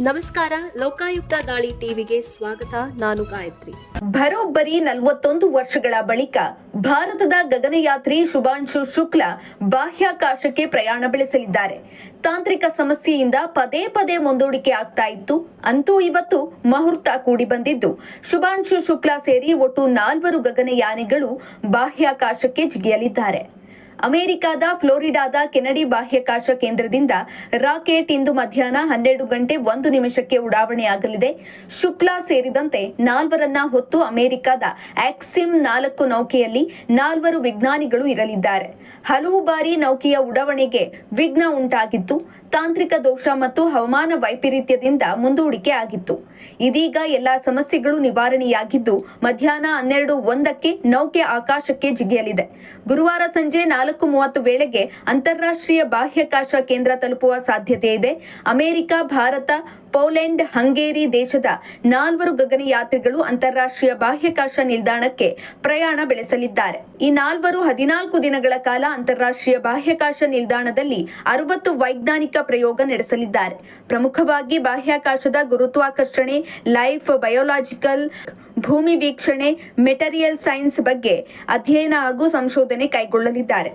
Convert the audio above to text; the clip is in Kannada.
ನಮಸ್ಕಾರ, ಲೋಕಾಯುಕ್ತ ದಾಳಿ ಟಿವಿಗೆ ಸ್ವಾಗತ. ನಾನು ಗಾಯತ್ರಿ. ಬರೋಬ್ಬರಿ ನಲವತ್ತೊಂದು ವರ್ಷಗಳ ಬಳಿಕ ಭಾರತದ ಗಗನಯಾತ್ರಿ ಶುಭಾಂಶು ಶುಕ್ಲಾ ಬಾಹ್ಯಾಕಾಶಕ್ಕೆ ಪ್ರಯಾಣ ಬೆಳೆಸಲಿದ್ದಾರೆ. ತಾಂತ್ರಿಕ ಸಮಸ್ಯೆಯಿಂದ ಪದೇ ಪದೇ ಮುಂದೂಡಿಕೆ ಆಗ್ತಾ ಇತ್ತು. ಅಂತೂ ಇವತ್ತು ಮುಹೂರ್ತ ಕೂಡಿ ಬಂದಿದ್ದು. ಶುಭಾಂಶು ಶುಕ್ಲಾ ಸೇರಿ ಒಟ್ಟು ನಾಲ್ವರು ಗಗನಯಾನಿಗಳು ಬಾಹ್ಯಾಕಾಶಕ್ಕೆ ಜಿಗಿಯಲಿದ್ದಾರೆ. ಅಮೆರಿಕದ ಫ್ಲೋರಿಡಾದ ಕೆನಡಿ ಬಾಹ್ಯಾಕಾಶ ಕೇಂದ್ರದಿಂದ ರಾಕೆಟ್ ಇಂದು ಮಧ್ಯಾಹ್ನ ಹನ್ನೆರಡು ಗಂಟೆ ಒಂದು ನಿಮಿಷಕ್ಕೆ ಉಡಾವಣೆಯಾಗಲಿದೆ. ಶುಕ್ಲಾ ಸೇರಿದಂತೆ ನಾಲ್ವರನ್ನ ಹೊತ್ತು ಅಮೆರಿಕದ ಆಕ್ಸಿಮ್ ನಾಲ್ಕು ನೌಕೆಯಲ್ಲಿ ನಾಲ್ವರು ವಿಜ್ಞಾನಿಗಳು ಇರಲಿದ್ದಾರೆ. ಹಲವು ಬಾರಿ ನೌಕೆಯ ಉಡಾವಣೆಗೆ ವಿಘ್ನ ಉಂಟಾಗಿತ್ತು. ತಾಂತ್ರಿಕ ದೋಷ ಮತ್ತು ಹವಾಮಾನ ವೈಪರೀತ್ಯದಿಂದ ಮುಂದೂಡಿಕೆ ಆಗಿತ್ತು. ಇದೀಗ ಎಲ್ಲಾ ಸಮಸ್ಯೆಗಳು ನಿವಾರಣೆಯಾಗಿದ್ದು ಮಧ್ಯಾಹ್ನ ಹನ್ನೆರಡು ಒಂದಕ್ಕೆ ನೌಕೆ ಆಕಾಶಕ್ಕೆ ಜಿಗಿಯಲಿದೆ. ಗುರುವಾರ ಸಂಜೆ ನಾಲ್ಕು ಮೂವತ್ತು ವೇಳೆಗೆ ಅಂತಾರಾಷ್ಟ್ರೀಯ ಬಾಹ್ಯಾಕಾಶ ಕೇಂದ್ರ ತಲುಪುವ ಸಾಧ್ಯತೆ ಇದೆ. ಅಮೆರಿಕ, ಭಾರತ, ಪೋಲೆಂಡ್, ಹಂಗೇರಿ ದೇಶದ ನಾಲ್ವರು ಗಗನಯಾತ್ರಿಗಳು ಅಂತಾರಾಷ್ಟ್ರೀಯ ಬಾಹ್ಯಾಕಾಶ ನಿಲ್ದಾಣಕ್ಕೆ ಪ್ರಯಾಣ ಬೆಳೆಸಲಿದ್ದಾರೆ. ಈ ನಾಲ್ವರು ಹದಿನಾಲ್ಕು ದಿನಗಳ ಕಾಲ ಅಂತಾರಾಷ್ಟ್ರೀಯ ಬಾಹ್ಯಾಕಾಶ ನಿಲ್ದಾಣದಲ್ಲಿ ಅರವತ್ತು ವೈಜ್ಞಾನಿಕ ಪ್ರಯೋಗ ನಡೆಸಲಿದ್ದಾರೆ. ಪ್ರಮುಖವಾಗಿ ಬಾಹ್ಯಾಕಾಶದ ಗುರುತ್ವಾಕರ್ಷಣೆ, ಲೈಫ್, ಬಯೋಲಾಜಿಕಲ್ ಭೂಮಿ ವೀಕ್ಷಣೆ, ಮೆಟೀರಿಯಲ್ ಸೈನ್ಸ್ ಬಗ್ಗೆ ಅಧ್ಯಯನ ಹಾಗೂ ಸಂಶೋಧನೆ ಕೈಗೊಳ್ಳಲಿದ್ದಾರೆ.